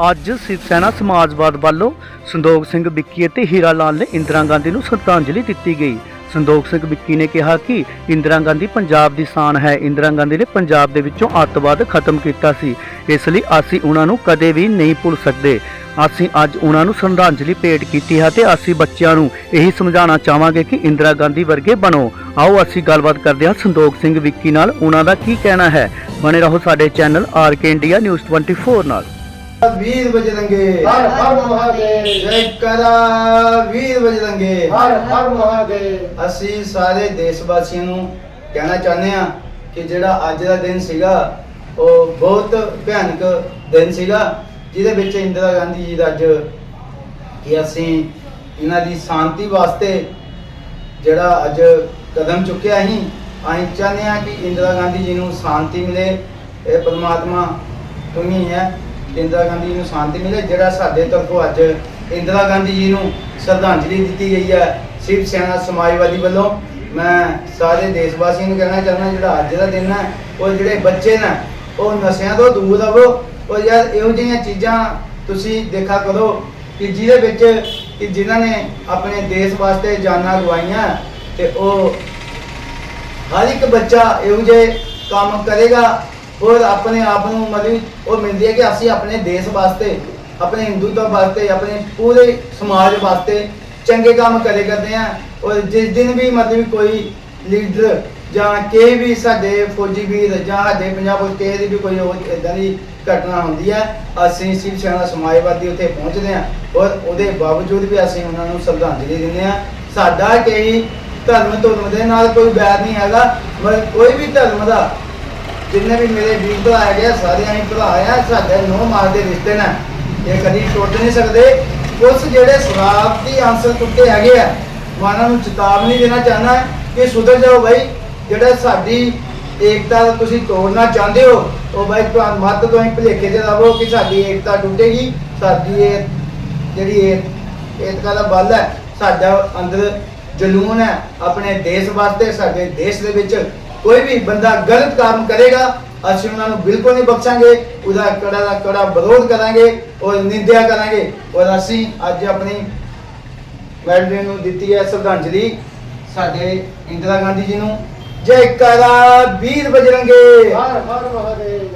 ਅੱਜ ਸਿਵ ਸੈਨਾ ਸਮਾਜਵਾਦ ਵੱਲੋਂ ਸੰਦੋਗ ਸਿੰਘ ਵਿੱਕੀ ਅਤੇ ਹੀਰਾ ਲਾਲ ਨੇ ਇੰਦਰਾ ਗਾਂਧੀ ਨੂੰ ਸ਼ਰਧਾਂਜਲੀ ਦਿੱਤੀ ਗਈ। ਸੰਦੋਗ ਸਿੰਘ ਵਿੱਕੀ ਨੇ ਕਿਹਾ ਕਿ ਇੰਦਰਾ ਗਾਂਧੀ ਪੰਜਾਬ ਦੀ ਸ਼ਾਨ ਹੈ। ਇੰਦਰਾ ਗਾਂਧੀ ਨੇ ਪੰਜਾਬ ਦੇ ਵਿੱਚੋਂ ਅੱਤਵਾਦ ਖਤਮ ਕੀਤਾ ਸੀ। ਇਸ ਲਈ ਅਸੀਂ ਉਹਨਾਂ ਨੂੰ ਕਦੇ ਵੀ ਨਹੀਂ ਭੁੱਲ ਸਕਦੇ। ਅਸੀਂ ਅੱਜ ਉਹਨਾਂ ਨੂੰ ਸ਼ਰਧਾਂਜਲੀ ਭੇਟ ਕੀਤੀ ਹੈ ਤੇ ਅਸੀਂ ਬੱਚਿਆਂ ਨੂੰ ਇਹੀ ਸਮਝਾਉਣਾ ਚਾਹਾਂਗੇ ਕਿ ਇੰਦਰਾ ਗਾਂਧੀ ਵਰਗੇ ਬਣੋ। ਆਓ ਅਸੀਂ ਗੱਲਬਾਤ ਕਰਦੇ ਹਾਂ ਸੰਦੋਗ ਸਿੰਘ ਵਿੱਕੀ ਨਾਲ। ਉਹਨਾਂ ਦਾ ਕੀ ਕਹਿਣਾ ਹੈ? ਬਣੇ ਰਹੋ ਸਾਡੇ ਚੈਨਲ ਆਰਕੇ ਇੰਡੀਆ ਨਿਊਜ਼ 24 ਨਾਲ। ਵੀਰ ਬਜਰੰਗੇ ਹਰ ਹਰ ਮਹਾਦੇਵ। ਜੈ ਕਰਾ ਵੀਰ ਬਜਰੰਗੇ ਹਰ ਹਰ ਮਹਾਦੇਵ। ਅਸੀਂ ਸਾਰੇ ਦੇਸ਼ ਵਾਸੀਆਂ ਨੂੰ ਕਹਿਣਾ ਚਾਹੁੰਦੇ ਹਾਂ ਕਿ ਜਿਹੜਾ ਅੱਜ ਦਾ ਦਿਨ ਸੀਗਾ ਉਹ ਬਹੁਤ ਭਿਆਨਕ ਦਿਨ ਸੀਗਾ ਜਿਹਦੇ ਵਿੱਚ ਇੰਦਰਾ ਗਾਂਧੀ ਜੀ ਦਾ ਅੱਜ ਕਿ ਅਸੀਂ ਇਹਨਾਂ ਦੀ ਸ਼ਾਂਤੀ ਵਾਸਤੇ ਜਿਹੜਾ ਅੱਜ ਕਦਮ ਚੁੱਕਿਆ ਸੀ ਅਸੀਂ ਚਾਹੁੰਦੇ ਹਾਂ ਕਿ ਇੰਦਰਾ ਗਾਂਧੀ ਜੀ ਨੂੰ ਸ਼ਾਂਤੀ ਮਿਲੇ। ਇਹ ਪਰਮਾਤਮਾ ਤੋਂ ਹੀ। ਇੰਦਰਾ ਗਾਂਧੀ ਜੀ ਨੂੰ ਸ਼ਾਂਤੀ ਮਿਲੇ, ਜਿਹੜਾ ਸਾਡੇ ਤਰਫੋਂ ਅੱਜ ਇੰਦਰਾ ਗਾਂਧੀ ਜੀ ਨੂੰ ਸ਼ਰਧਾਂਜਲੀ ਦਿੱਤੀ ਗਈ ਹੈ ਸ਼ਿਵ ਸੈਨਾ ਸਮਾਜਵਾਦੀ ਵੱਲੋਂ। ਮੈਂ ਸਾਰੇ ਦੇਸ਼ ਵਾਸੀਆਂ ਨੂੰ ਕਹਿਣਾ ਚਾਹੁੰਦਾ, ਜਿਹੜਾ ਅੱਜ ਦਾ ਦਿਨ ਹੈ, ਉਹ ਜਿਹੜੇ ਬੱਚੇ ਨੇ, ਉਹ ਨਸ਼ਿਆਂ ਤੋਂ ਦੂਰ ਰਹੋ। ਉਹ ਯਾਰ, ਇਹੋ ਜਿਹੀਆਂ ਚੀਜ਼ਾਂ ਤੁਸੀਂ ਦੇਖਾ ਕਰੋ ਕਿ ਜਿਹਦੇ ਵਿੱਚ ਕਿ ਜਿਨ੍ਹਾਂ ਨੇ ਆਪਣੇ ਦੇਸ਼ ਵਾਸਤੇ ਜਾਨਾਂ ਗਵਾਈਆਂ ਤੇ ਉਹ ਹਰ ਇੱਕ ਬੱਚਾ ਇਹੋ ਜਿਹੇ ਕੰਮ ਕਰੇਗਾ। ਔਰ ਆਪਣੇ ਆਪ ਨੂੰ ਮਤਲਬ ਉਹ ਮਿਲਦੀ ਹੈ ਕਿ ਅਸੀਂ ਆਪਣੇ ਦੇਸ਼ ਵਾਸਤੇ, ਆਪਣੇ ਹਿੰਦੂਤਵ ਵਾਸਤੇ, ਆਪਣੇ ਪੂਰੇ ਸਮਾਜ ਵਾਸਤੇ ਚੰਗੇ ਕੰਮ ਕਰੇ ਕਰਦੇ ਆ ਔਰ ਜਿਸ ਦਿਨ ਵੀ ਮਤਲਬ ਕੋਈ ਲੀਡਰ ਜਾਂ ਕਿਸੇ ਵੀ ਸਾਡੇ ਫੌਜੀ ਵੀਰ ਜਾਂ ਸਾਡੇ ਪੰਜਾਬ ਵਿੱਚ ਕਿਸੇ ਦੀ ਵੀ ਕੋਈ ਇਦਾਂ ਦੀ ਘਟਨਾ ਹੁੰਦੀ ਹੈ, ਅਸੀਂ ਸ਼ਿਵ ਸੈਨਾ ਸਮਾਜਵਾਦੀ ਉੱਥੇ ਪਹੁੰਚਦੇ ਹਾਂ ਔਰ ਉਹਦੇ ਬਾਵਜੂਦ ਵੀ ਅਸੀਂ ਉਹਨਾਂ ਨੂੰ ਸ਼ਰਧਾਂਜਲੀ ਦਿੰਦੇ ਹਾਂ। ਸਾਡਾ ਕਈ ਧਰਮ ਧਰਮ ਦੇ ਨਾਲ ਕੋਈ ਬੈਰ ਨਹੀਂ ਹੈਗਾ, ਮਤਲਬ ਕੋਈ ਵੀ ਧਰਮ ਦਾ ਜਿੰਨੇ ਵੀ ਮੇਰੇ ਵੀਰ ਭਰਾ ਹੈਗੇ ਆ, ਸਾਰੇ ਭਰਾ ਆ ਸਾਡੇ ਨੋ ਮਾਰ ਦੇ ਰਿਸ਼ਤੇ ਨੇ। ਇਹ ਕਦੀ ਟੁੱਟ ਨਹੀਂ ਸਕਦੇ। ਉਸ ਜਿਹੜੇ ਸ਼ਰਾਬ ਦੀ ਅੰਸਰ ਟੁੱਟੇ ਹੈਗੇ ਆ ਮੈਂ ਉਹਨਾਂ ਨੂੰ ਚੇਤਾਵਨੀ ਦੇਣਾ ਚਾਹੁੰਦਾ ਕਿ ਸੁਧਰ ਜਾਓ ਬਾਈ। ਜਿਹੜਾ ਸਾਡੀ ਏਕਤਾ ਤੁਸੀਂ ਤੋੜਨਾ ਚਾਹੁੰਦੇ ਹੋ ਉਹ ਬਾਈ ਤੁਹਾਨੂੰ ਮੱਤ ਤੋਂ ਹੀ ਭੁਲੇਖੇ 'ਚ ਰਹੋ ਕਿ ਸਾਡੀ ਏਕਤਾ ਟੁੱਟੇਗੀ। ਸਾਡੀ ਇਹ ਜਿਹੜੀ ਇਹ ਏਕਤਾ ਦਾ ਬਲ ਹੈ ਸਾਡਾ ਅੰਦਰ ਜਨੂਨ ਹੈ। ਆਪਣੇ ਦੇਸ਼ ਵਾਸਤੇ ਸਾਡੇ ਦੇਸ਼ ਦੇ ਵਿੱਚ ਕੋਈ ਵੀ ਬੰਦਾ ਗਲਤ ਕੰਮ ਕਰੇਗਾ, ਅਸੀਂ ਉਹਨਾਂ ਨੂੰ ਬਿਲਕੁਲ ਨਹੀਂ ਬਖਸ਼ਾਂਗੇ, ਉਹਦਾ ਕੜਾ ਦਾ ਕੜਾ ਵਿਰੋਧ ਕਰਾਂਗੇ ਔਰ ਨਿੰਦਿਆ ਕਰਾਂਗੇ। ਔਰ ਅਸੀਂ ਅੱਜ ਆਪਣੀ ਮੈਡਮ ਨੂੰ ਦਿੱਤੀ ਹੈ ਸ਼ਰਧਾਂਜਲੀ ਸਾਡੇ ਇੰਦਰਾ ਗਾਂਧੀ ਜੀ ਨੂੰ। ਜੈ ਕਰਾ, ਵੀਰ ਬਜਰੰਗੇ। ਹਰ ਹਰ ਮਹਾਦੇਵ।